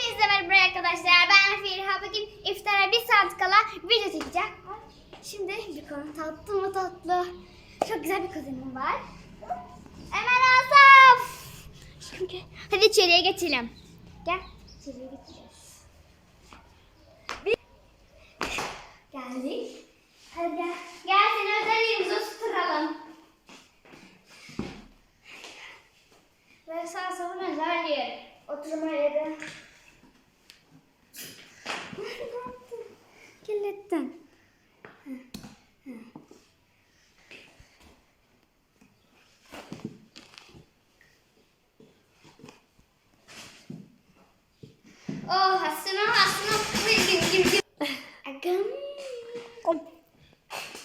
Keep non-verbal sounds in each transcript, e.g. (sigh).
Hepinize merhaba arkadaşlar. Ben Feriha. Bugün iftara bir saat kala video çekeceğim. Şimdi bir konu tatlı mı tatlı. Çok güzel bir kuzenim var. Ömer Asaf. Hadi içeriye geçelim. Gel. İçeriye geçeceğiz. Bir- Geldik. Hadi gel. Gel seni özel yerimize. Ve sağ solun özel. Oturma yeri.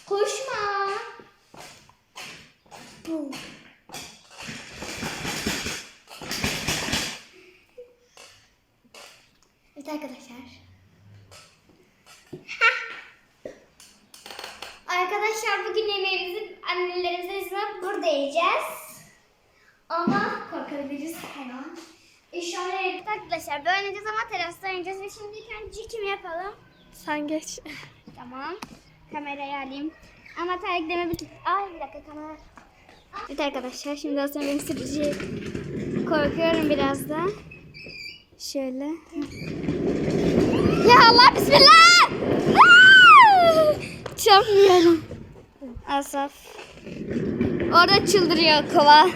Koşma. Bu. Evet arkadaşlar. arkadaşlar bugün yemeğimizi annelerimizin izniyle burada yiyeceğiz. Ama korkabiliriz her an. İnşallah yedik. Arkadaşlar böyle oynayacağız ama terasta oynayacağız. Ve şimdi önce kim yapalım? Sen geç. Tamam. Kamerayı alayım. Ama terliklerime bir... Ay bir dakika kamera. Evet arkadaşlar şimdi aslında benim sürücü korkuyorum biraz da. Şöyle. Ya Allah bismillah! Aa! Çarpmıyorum. Asaf. Orada çıldırıyor kova.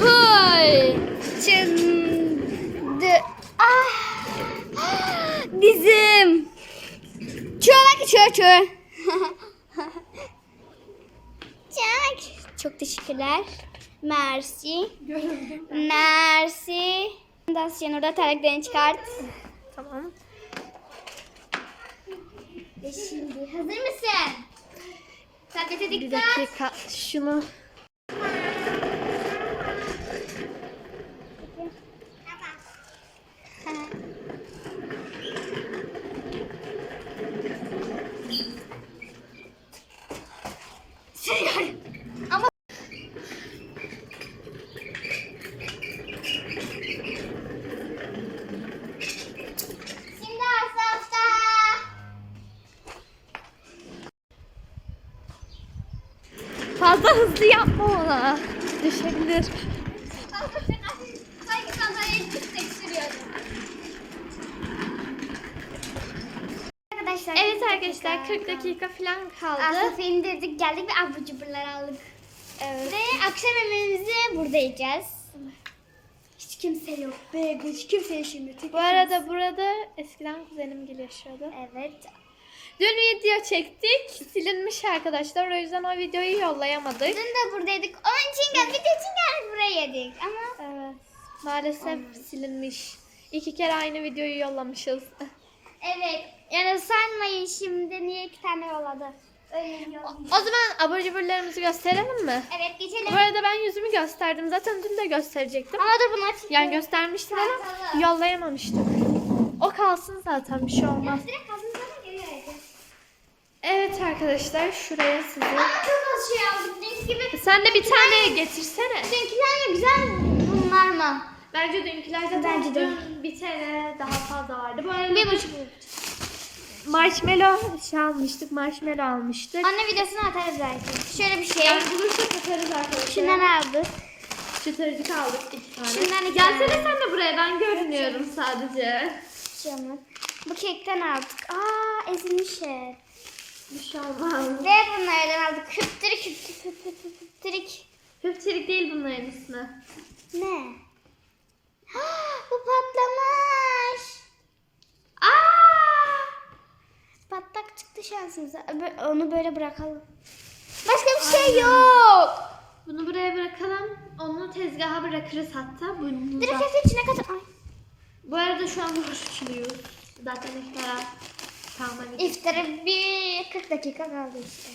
Hay! Çıldı. Ah! Dizim. Çöl bak çöl. (laughs) Çak. Çok teşekkürler. Mersi. Mersi. Dasyan orada terliklerini çıkart. Tamam. Ve şimdi hazır mısın? Tablete Bir dikkat. dakika şunu. Sürüyorum. Ama Şimdi Asaf'ta. Fazla hızlı yapma ona. Düşebilir. Arkadaşlar. Evet arkadaşlar 40 dakika falan kaldı. Asaf'ı indirdik geldik ve abur cuburlar aldık. Evet. Ve akşam yemeğimizi burada yiyeceğiz. Hiç kimse yok be. Hiç kimse yaşamıyor. Tek Bu arada burada eskiden kuzenim gibi yaşıyordu. Evet. Dün video çektik. Silinmiş arkadaşlar. O yüzden o videoyu yollayamadık. Dün de buradaydık. Onun için geldik. Video için geldik buraya yedik. Ama Evet. Maalesef silinmiş. İki kere aynı videoyu yollamışız. (laughs) evet. Yani sanmayın şimdi niye iki tane yolladı. O o zaman abur cuburlarımızı gösterelim mi? Evet geçelim. Bu arada ben yüzümü gösterdim. Zaten dün de gösterecektim. Ama dur bunu açayım. Yani göstermiştim ama Tartalım. yollayamamıştık. O kalsın zaten bir şey olmaz. Direkt vereceğiz. Evet arkadaşlar şuraya sizi. Ama çok az şey aldık. Dünkü gibi. Sen de bir tane getirsene. Dünküler mi güzel bunlar mı? Bence dünkülerde Bence de. dün bir tane daha fazla vardı. Bu arada Bir buçuk. marshmallow şey almıştık. Marshmallow almıştık. Anne videosunu atarız belki. Şöyle bir şey. Yani bulursa satarız arkadaşlar. Şundan aldık. Çıtırcık aldık iki tane. Şundan iki Gelsene tane. sen de buraya ben görünüyorum sadece. Canım. Bu kekten aldık. Aa ezilmiş hep. Bir şey olmaz. Ve bunlardan aldık. Hüptürik hüptürik hüptürik hüptürik. Hüpçelik değil bunların ismi. Ne? Bu patlamış. Aa! Patlak çıktı şansımıza. Onu böyle bırakalım. Başka bir şey yok. Bunu buraya bırakalım. Onu tezgaha bırakırız hatta. Bunu Direkt da- hepsi içine kat. Ay. Bu arada şu an uçluyoruz. Zaten iftara kalma gidiyor. İftara bir 40 dakika kaldı işte.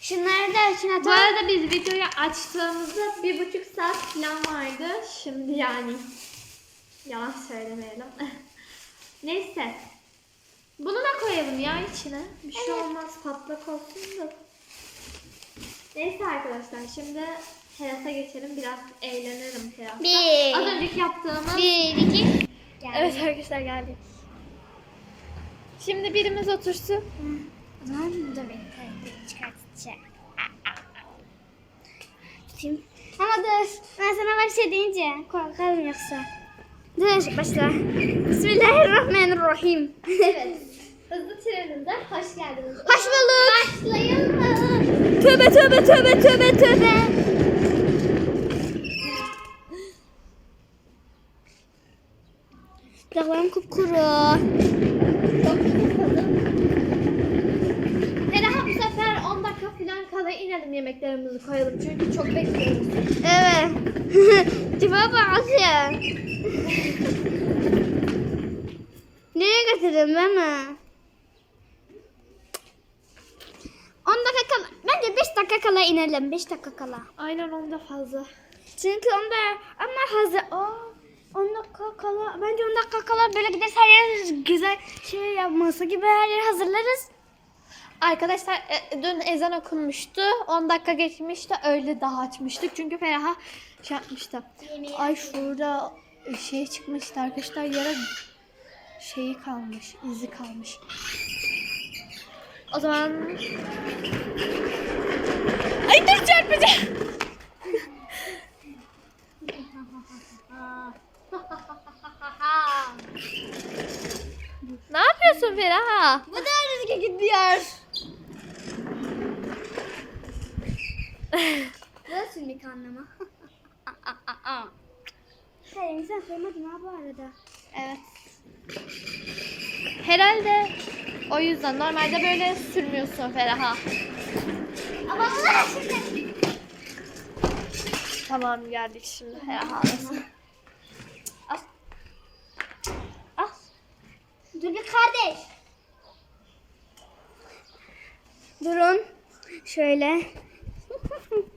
Şunları da içine Bu atalım. arada biz videoyu açtığımızda bir buçuk saat falan vardı. Şimdi yani yalan söylemeyelim. (laughs) Neyse. Bunu da koyalım ya içine. Bir şey Evet. olmaz patlak olsun da. Neyse arkadaşlar şimdi terasa geçelim. Biraz eğlenelim terasta. Bir. Az önceki yaptığımız... Bir, iki. Evet arkadaşlar geldik. Şimdi birimiz otursun. Zaman dur beni karakteri çıkartacağım. Tutayım. Ama dur. Ben sana bir şey deyince korkarım yoksa. Dur başla. Bismillahirrahmanirrahim. Evet. Hızlı trenimize hoş geldiniz. Hoş bulduk. Başlayalım? Tövbe tövbe tövbe tövbe tövbe. Dağlarım kupkuru. Çok susadım. Feraha bu sefer 10 dakika kala inelim yemeklerimizi koyalım. Çünkü çok bekliyoruz. Evet. (laughs) Tipe bak ya. Nereye değil mi? 10 dakika kala, bence 5 dakika kala inelim. 5 dakika kala. Aynen onda fazla. Çünkü onda ama hazır. Aa, 10 dakika kala, bence 10 dakika kala böyle gideriz her yer güzel şey yapması gibi her yeri hazırlarız. Arkadaşlar e, dün ezan okunmuştu. 10 dakika geçmişti. Öyle daha açmıştık. Çünkü Feraha şey yapmıştı. Ay şurada şey çıkmıştı arkadaşlar. Yara şeyi kalmış. izi kalmış. O zaman... Ay dur çarpacağım. (laughs) ne yapıyorsun Feraha? Bu da rüzgar gidiyor. Nasıl bir kanlama? Hayır sen söylemedin ha bu (laughs) arada. Evet. Herhalde o yüzden normalde böyle sürmüyorsun Feraha. Ama şimdi. Tamam geldik şimdi Feraha arası. Al. Al. Dur bir kardeş. Durun. Şöyle.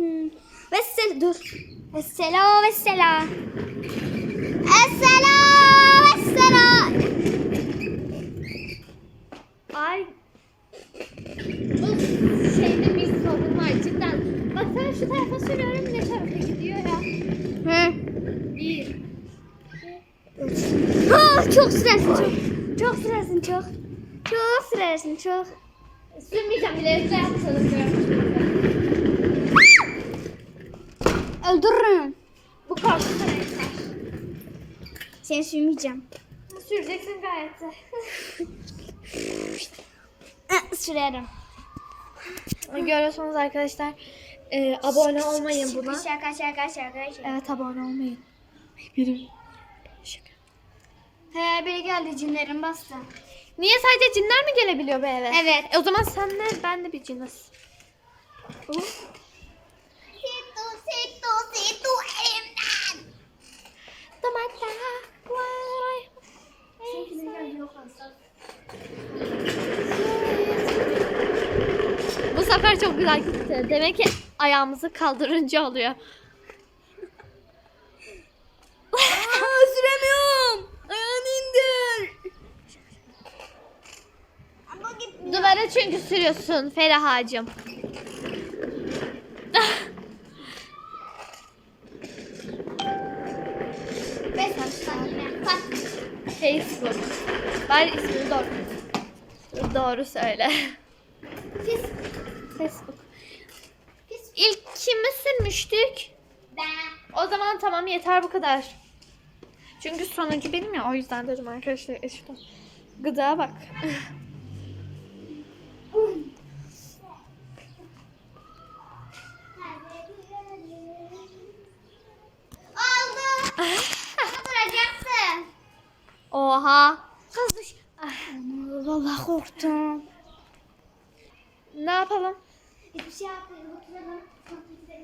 Vessel dur. Essela vessela. Essela vessela. Ay. Bu şeyde bir sorun var cidden. Bak sen şu tarafa sürüyorum ne tarafa gidiyor ya. Hı. Bir. Ah, çok sürersin çok. Çok sürersin çok. Çok sürersin çok. Sürmeyeceğim bile evde yapsalım Öldürürüm. Bu korkusana yeter. Seni sürmeyeceğim. Süreceksin gayet de. (laughs) Ah, Sürerim. Görüyorsunuz arkadaşlar. e, abone olmayın buna. Şaka şaka şaka şaka. Evet abone olmayın. Ay, Biri. Şaka. He biri geldi cinlerin bastı. Niye sadece cinler mi gelebiliyor bu eve? Evet. E, o zaman sen de ben de bir ciniz. Situ elimden. Bu sefer çok güzel gitti. Demek ki ayağımızı kaldırınca oluyor. Aa, süremiyorum. Ayağını indir. Duvara çünkü sürüyorsun Feraha'cığım. Beş dakika yine. Bak. Facebook. Bari ismini doğru. Doğru söyle. Facebook. İlk kimi sürmüştük? Ben. O zaman tamam yeter bu kadar. Çünkü sonuncu benim ya o yüzden dedim arkadaşlar işte. Gıda bak. Oha. Kız düş. Vallahi korktum. Ne yapalım? Hiçbir şey yapmayalım. Oturalım.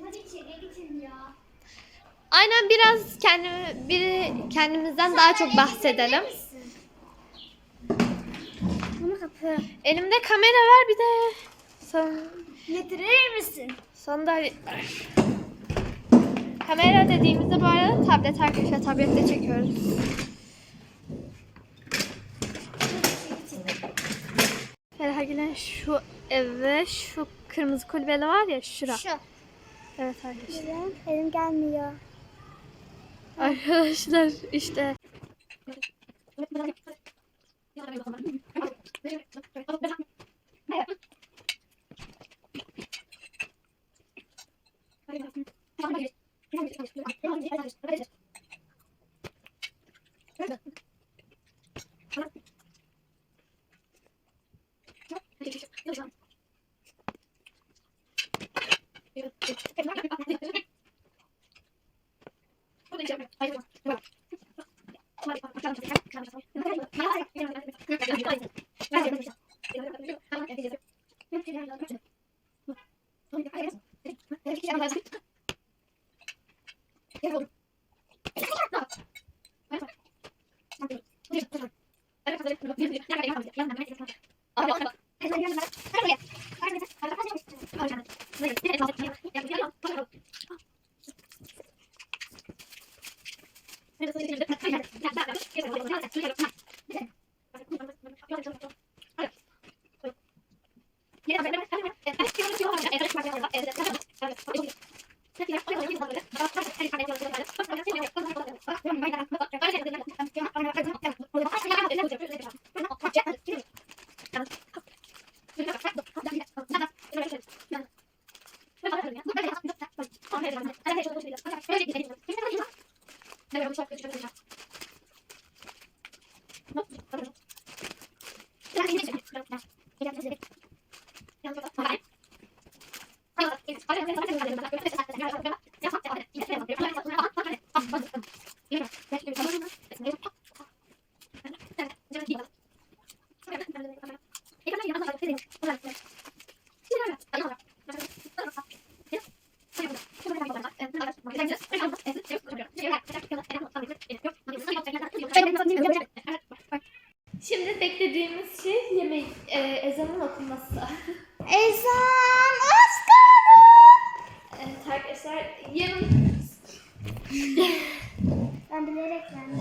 Hadi içeriye geçelim ya. Aynen biraz kendimi, biri kendimizden daha çok bahsedelim. Bunu kapı. Elimde kamera var bir de son, Getirir misin? sandalye. Kamera dediğimizde bu arada tablet arkadaşlar tablette çekiyoruz. Ferhat Gülen şu eve şu kırmızı kulübeli var ya şura. Şu. Evet arkadaşlar. Elim, elim gelmiyor. Arkadaşlar işte şimdi Arkadaşlar yarın Ben bilerek geldim.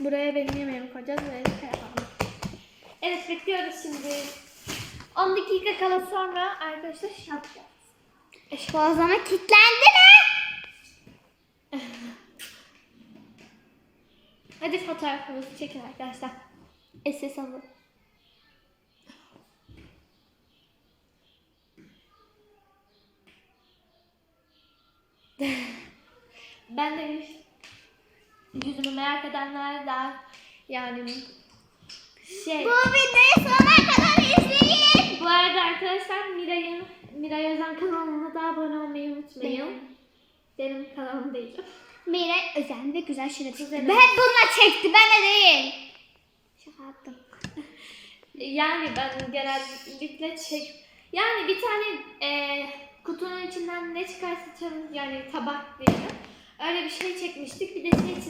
buraya benim yemeğimi koyacağız ve şey yapalım. Evet bekliyoruz şimdi. 10 dakika kala sonra arkadaşlar şey yapacağız. Boğazıma kilitlendi Hadi fotoğrafımızı çekin arkadaşlar. SS (laughs) alın. ben de yüz- yüzümü merak edenler daha yani şey Bu videoyu sonuna kadar izleyin. bu arada arkadaşlar Miray'ın Miray Özen kanalına da abone olmayı unutmayın. Benim kanalım değil. Mire özen ve güzel şerefsiz. Güzel. Ben hep bununla çekti ben de değil. Şaka yaptım. (laughs) Yani ben genellikle çek... Yani bir tane e, kutunun içinden ne çıkarsa çalın yani tabak diyelim. Öyle bir şey çekmiştik. Bir de şey